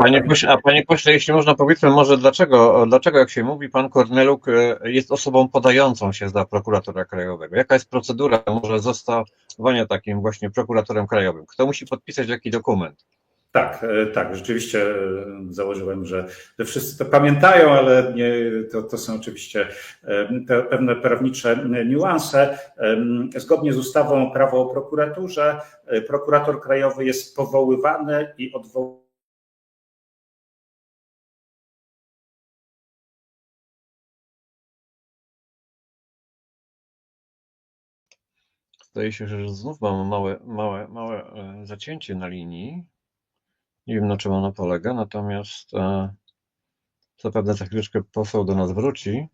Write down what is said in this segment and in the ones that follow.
Panie pośle, a panie pośle, jeśli można powiedzmy może dlaczego, dlaczego jak się mówi, pan Korneluk e, jest osobą podającą się za prokuratora krajowego? Jaka jest procedura może zostawania takim właśnie prokuratorem krajowym? Kto musi podpisać jaki dokument? Tak, e, tak, rzeczywiście e, założyłem, że, wszyscy to pamiętają, ale nie, to, to są oczywiście pewne prawnicze niuanse. Zgodnie z ustawą prawo o prokuraturze, prokurator krajowy jest powoływany i odwoływany Zdaje się, że znów mamy małe, małe, małe e, zacięcie na linii. Nie wiem na czym ono polega, natomiast zapewne za chwileczkę poseł do nas wróci.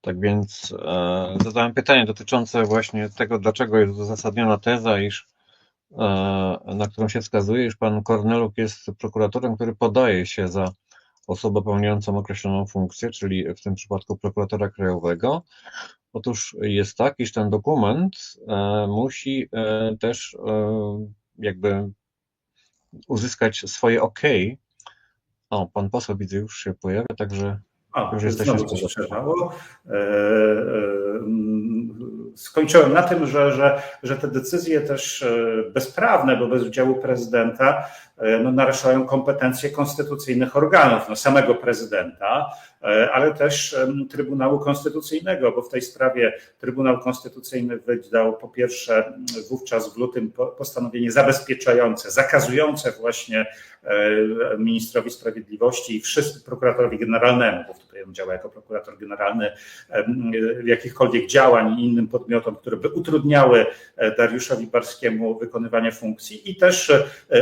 Tak więc e, zadałem pytanie dotyczące właśnie tego, dlaczego jest uzasadniona teza, iż e, na którą się wskazuje, iż pan Korneluk jest prokuratorem, który podaje się za osobę pełniącą określoną funkcję, czyli w tym przypadku prokuratora krajowego. Otóż jest tak, iż ten dokument e, musi e, też e, jakby uzyskać swoje OK. O, pan poseł widzę już się pojawia, także o, już jesteśmy znowu. Skończyłem na tym, że, że, że te decyzje też bezprawne, bo bez udziału prezydenta, no, naruszają kompetencje konstytucyjnych organów, no, samego prezydenta, ale też Trybunału Konstytucyjnego, bo w tej sprawie Trybunał Konstytucyjny wydał po pierwsze wówczas w lutym postanowienie zabezpieczające, zakazujące właśnie ministrowi sprawiedliwości i wszyscy prokuratorowi generalnemu, bo tutaj on działa jako prokurator generalny, jakichkolwiek działań innym podmiotom, które by utrudniały Dariuszowi Barskiemu wykonywanie funkcji. I też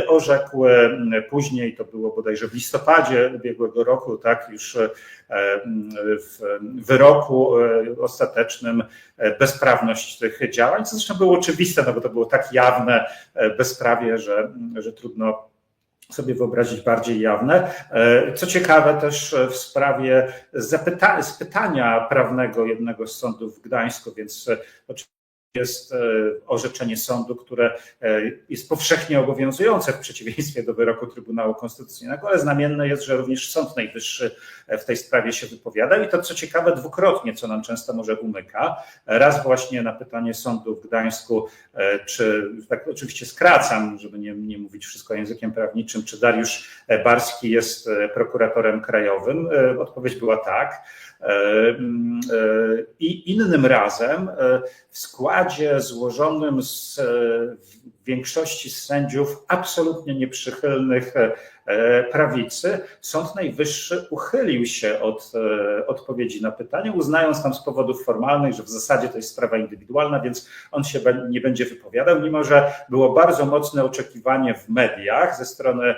orzekł później, to było bodajże w listopadzie ubiegłego roku, tak, już w wyroku ostatecznym bezprawność tych działań, co zresztą było oczywiste, no bo to było tak jawne bezprawie, że, że trudno sobie wyobrazić bardziej jawne. Co ciekawe też w sprawie zapyta- prawnego jednego z sądów w Gdańsku, więc oczywiście jest orzeczenie sądu, które jest powszechnie obowiązujące w przeciwieństwie do wyroku Trybunału Konstytucyjnego, ale znamienne jest, że również Sąd Najwyższy w tej sprawie się wypowiada i to co ciekawe dwukrotnie, co nam często może umyka. Raz właśnie na pytanie sądu w Gdańsku, czy tak oczywiście skracam, żeby nie, nie mówić wszystko językiem prawniczym, czy Dariusz Barski jest prokuratorem krajowym. Odpowiedź była tak. I innym razem w składzie złożonym z większości sędziów absolutnie nieprzychylnych prawicy, Sąd Najwyższy uchylił się od odpowiedzi na pytanie, uznając tam z powodów formalnych, że w zasadzie to jest sprawa indywidualna, więc on się nie będzie wypowiadał, mimo że było bardzo mocne oczekiwanie w mediach ze strony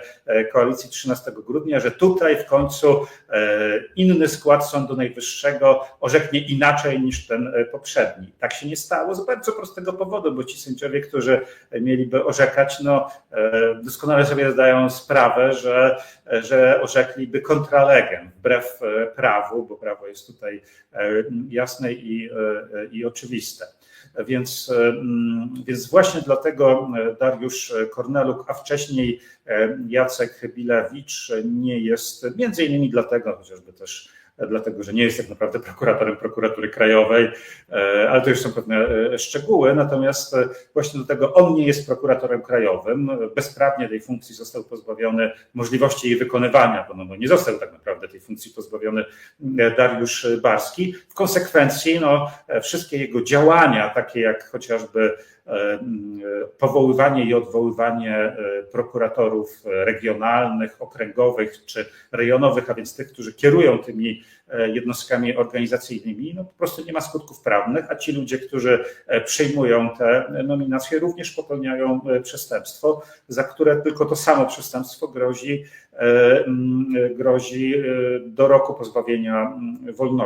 koalicji 13 grudnia, że tutaj w końcu inny skład Sądu Najwyższego orzeknie inaczej niż ten poprzedni. Tak się nie stało z bardzo prostego powodu, bo ci sędziowie, którzy mieliby orzekać, no doskonale sobie zdają sprawę, że, że orzekliby kontralegem, wbrew prawu, bo prawo jest tutaj jasne i, i oczywiste. Więc, więc właśnie dlatego Dariusz Korneluk, a wcześniej Jacek Bilewicz nie jest, między innymi dlatego, chociażby też dlatego że nie jest tak naprawdę prokuratorem prokuratury krajowej, ale to już są pewne szczegóły. Natomiast właśnie dlatego on nie jest prokuratorem krajowym. Bezprawnie tej funkcji został pozbawiony możliwości jej wykonywania, bo no, nie został tak naprawdę tej funkcji pozbawiony Dariusz Barski. W konsekwencji no, wszystkie jego działania, takie jak chociażby powoływanie i odwoływanie prokuratorów regionalnych, okręgowych czy rejonowych, a więc tych, którzy kierują tymi jednostkami organizacyjnymi, no po prostu nie ma skutków prawnych, a ci ludzie, którzy przyjmują te nominacje, również popełniają przestępstwo, za które tylko to samo przestępstwo grozi, grozi do roku pozbawienia wolności.